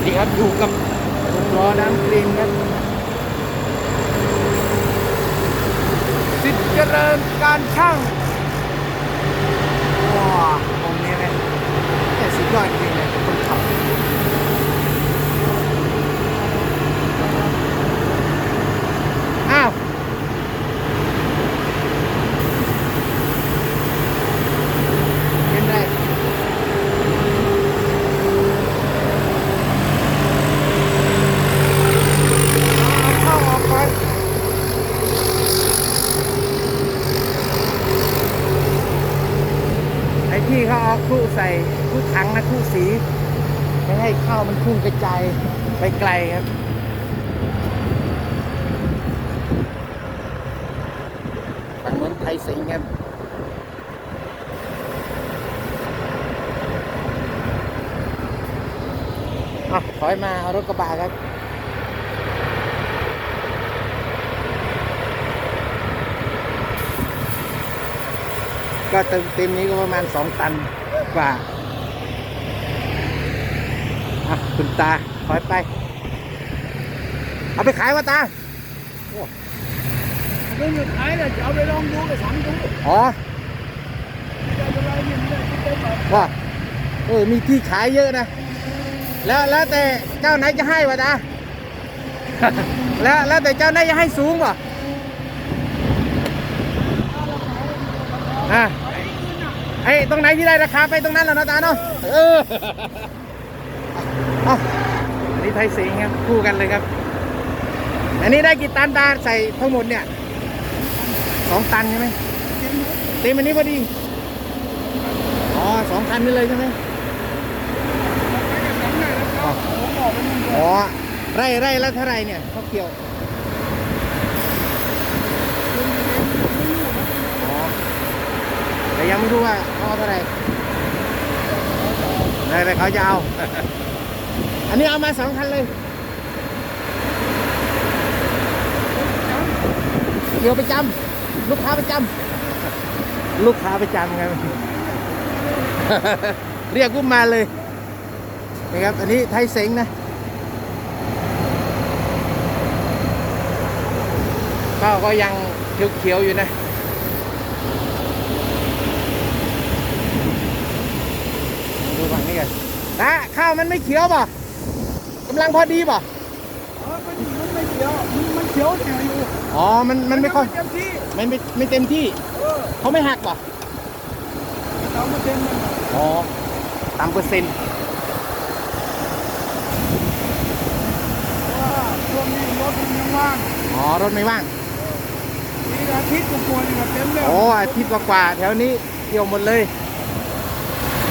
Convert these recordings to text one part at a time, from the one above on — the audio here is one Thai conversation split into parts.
สดีครับอยู่กับลุงล้อน้ำกรีนครับสิทธิ์เจริญการช่างว้าตรงนี้นะแต่สุดยอดจริงๆเลยคนขับอ้าวเป็นไร เอาเข้าออกไปไอ้ที่เขาเอาคู่ใส่คู่ถังนะคู่ สีไม่ให้ข้าวมันพุ่งกระจายไปไกลครับฝั่งนู้นไทยสิงห์ครับอะถอยมาเอารถกระบะครับก็เต็มเต็มนี้ก็ประมาณสองตันกว่า คุณตาถอยไป เอาไปขายวะตาไม่หยุดขายเลยจะเอาไปลองดูไปสั่งดูอ๋อจะอะไรเนี่ยไม่ได้คิดได้แบบว่าเออมีที่ขายเยอะนะ แล้วแล้วแต่เจ้าไหนจะให้วะตาแล้วแล้วแต่เจ้าไหนจะให้สูงป่ะอะไอ้ตรงไหนที่ได้ราคาไปตรงนั้นแหล้วนาะตาเนาะเออเอาอันนี้ไทยสิงครับคู่กันเลยครับ อันนี้ได้กี่ตันตาใส่ทั้งหมดเนี่ยสองตันใช่ไหมเต็มอันนี้พอดีอ๋อสองคันนี่เลยใช่ไหมอ๋อไร่ไร่ละเท่าไรเนี่ยเขาเกี่ยวแต่ยังไม่รู้ว่าเขาเอาเท่าไรแต่แต่เขาจะเอา อันนี้เอามาสองคันเลยเกี่ยวประจำลูกค้าประจำลูกค้าประจำครับ เรียกกุ้มมาเลยนะครับ อันนี้ไทยเซ็งนะข้าวก็ยังเขียวๆอยู่นะดูฝั่งนี้กันนะข้าวมันไม่เขียวป่ะ กำลังพอดีป่ะเออมันมันไม่เขียวมันมันเขียวเนี่ยอยู่อ๋อ มันมันไม่ค่อย เต็มที่มันไม่ไม่เต็มที่ เออเขาไม่หักป่ะเรามาเต็มมันอ๋อตามเปอร์เซ็นต์ว่าช่วงนี้รถมันยังว่างอ๋อ รถไม่ว่างนี่อาทิตย์กว่าๆนี่ก็เต็มแล้วโอ้อาทิตย์กว่าๆแถวนี้เกี่ยวหมดเลย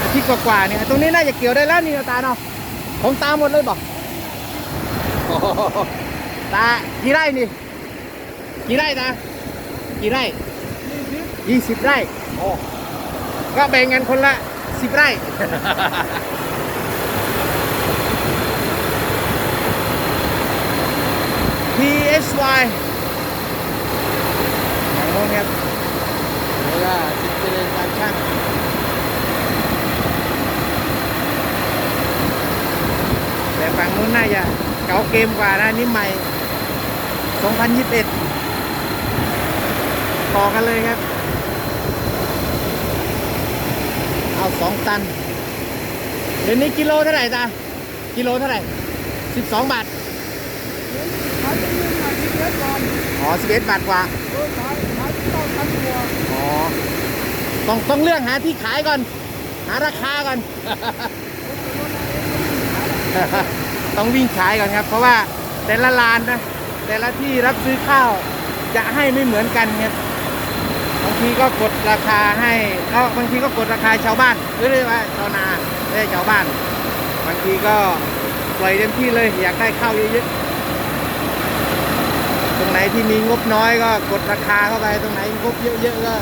อาทิตย์กว่าๆเนี่ยตรงนี้น่าจะเกี่ยวได้แล้วนี่ตาเนาะของตาหมดเลยบอกโอ้โห ตากี่ไร่นี่ กี่ไร่ตากี่ไร่นี่ทิศยี่สิบไร่ โอ้ ก็แบ่งกันคนละสิบไร่ PSY อย่างโน้นครับแล้วก็สิบเจริญการช่างแต่ฝั่งนู้นน่าจะ เก่าเกมกว่านะนี่ใหม่ 2021 ต่อกันเลยครับ เอาสองตัน เดี๋ยวนี้กิโลเท่าไหร่ตา กิโลเท่าไหร่สิบสองบาทขายเป็นเงินมาที่เทสก่อนอ๋อสิบเอ็ดบาทกว่าเออขายขายที่ต้องพันตัวอ๋อต้องต้องเลือกหาที่ขายก่อน หาราคาก่อน ต้องวิ่งขายก่อนครับ เพราะว่าแต่ละร้านนะแต่ละที่รับซื้อข้าวจะให้ไม่เหมือนกันครับบางทีก็กดราคาให้แล้วบางทีก็กดราคาชาวบ้านหรือเรียกว่าชาวนาไม่ใช่ชาวบ้าน บางทีก็ปล่อยเต็มที่เลยอยากได้ข้าวเยอะๆตรงไหนที่มีงบน้อยก็กดราคาเข้าไปตรงไหนงบเยอะๆก็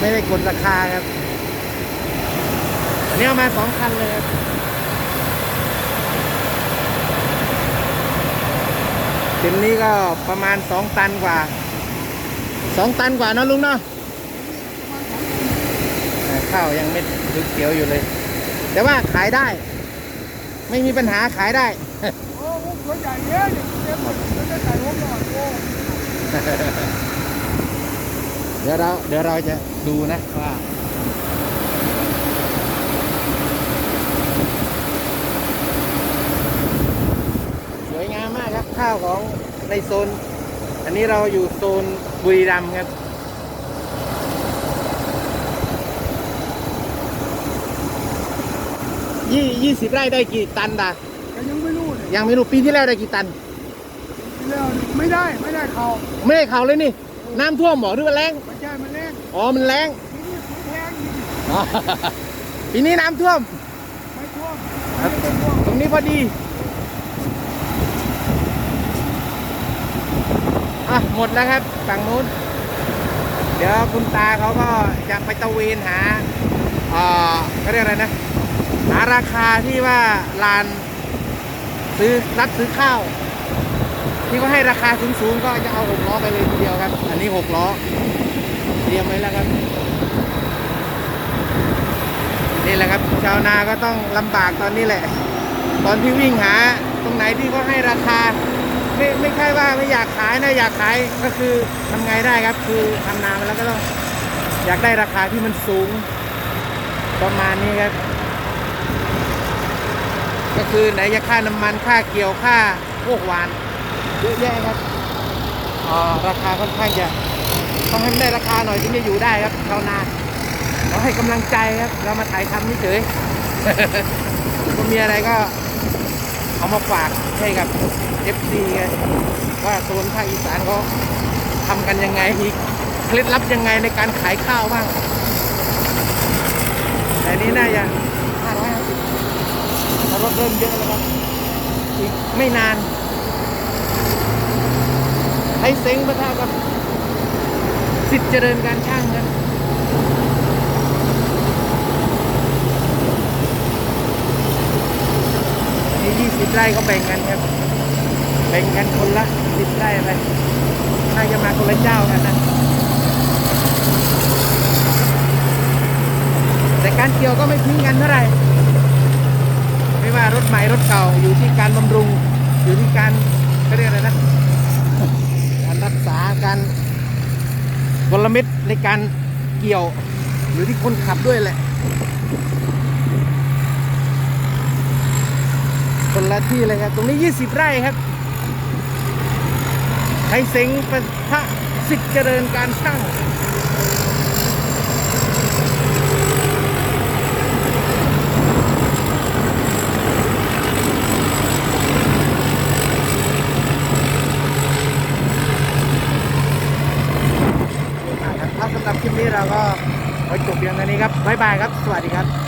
ไม่ได้กดราคาครับอันนี้เอามาสองคันเลยครับ เต็มนี้ก็ประมาณสองตันกว่าสองตันกว่านอะลุงเนาะข้าวยังไม่เขียวอยู่เลย แต่ว่าขายได้ ไม่มีปัญหาขายได้โอ้โหใหญ่เยอะเดี๋ยวจะใส่ร่มหน่อยโอ้เดี๋ยวเราเดี๋ยวเราจะดูนะว่า สวยงามมากครับ ข้าวของในโซน อันนี้เราอยู่โซนบุรีรัมย์ครับ ยี่ยี่สิบไร่ได้กี่ตันดาก็ยังไม่รู้เนี่ยยังไม่รู้ปีที่แล้วได้กี่ตัน แล้วไม่ได้ไม่ได้เขาไม่ได้เขาเลยนี่ น้ำท่วมบอกหรือว่าแรงไม่ใช่มันแรงอ๋อมันแรงทีนี้สีแพงนี่อ๋อปีนี้น้ำท่วมไม่ท่วมไม่ได้ท่วม ตรงนี้พอดี อะ ห มดแล้วครับฝั่งนู้น เดี๋ยวคุณตาเขาก็จะไปตะเวนหาเอ่อเขาเรียกอะไรนะ หาราคาที่ว่าลานซื้อรับซื้อข้าว ที่เขาให้ราคาสูงๆก็จะเอาหกล้อไปเลยทีเดียวครับ อันนี้หกล้อเตรียมไว้แล้วครับนี่แหละครับชาวนาก็ต้องลำบากตอนนี้แหละ ตอนที่วิ่งหาตรงไหนที่เขาให้ราคา ไม่ไม่ใช่ว่าไม่อยากขายนะอยากขายก็คือทำไงได้ครับ คือทำนามาแล้วก็ต้องอยากได้ราคาที่มันสูง ประมาณนี้ครับ ก็คือไหนจะค่าน้ำมันค่าเกี่ยวค่าพวกหวานเยอะแยะครับอ่าราคาค่อนข้างจะต้องให้มันได้ราคาหน่อยถึงจะอยู่ได้ครับชาวนาเราให้กำลังใจครับ เรามาถ่ายทำนี่เฉยก็มีอะไรก็เอามาฝากให้กับ FC ไงว่าโซนภาคอีสานเขาทำกันยังไงมีเคล็ดลับยังไงในการขายข้าวบ้างแต่นี้น่าจะ550รถเริ่มเยอะแล้วครับอีกไม่นานให้เซ็งประทะกับสิทธิ์เจริญการช่างครันนี้ยี่สิบไร่ก็แบ่งกันครับ แบ่งกันคนละสิบไร่ไปน่าจะมาคนละเจ้ากันนะแต่การเกี่ยวก็ไม่ทิ้งกันเท่าไหร่ไม่ว่ารถใหม่รถเก่าอยู่ที่การบำรุง อยู่ที่การเขาเรียกอะไรนะการรักษาการกลเม็ดในการเกี่ยวอยู่ที่คนขับด้วยแหละ คนละที่เลยครับ ตรงนี้ 20 ไร่ครับ ไทยเซ็งปะทะสิทธิ์เจริญการช่างครับสำหรับคลิปนี้เราก็ไว้จบเพียงเท่านี้ครับบ๊ายบายครับ สวัสดีครับ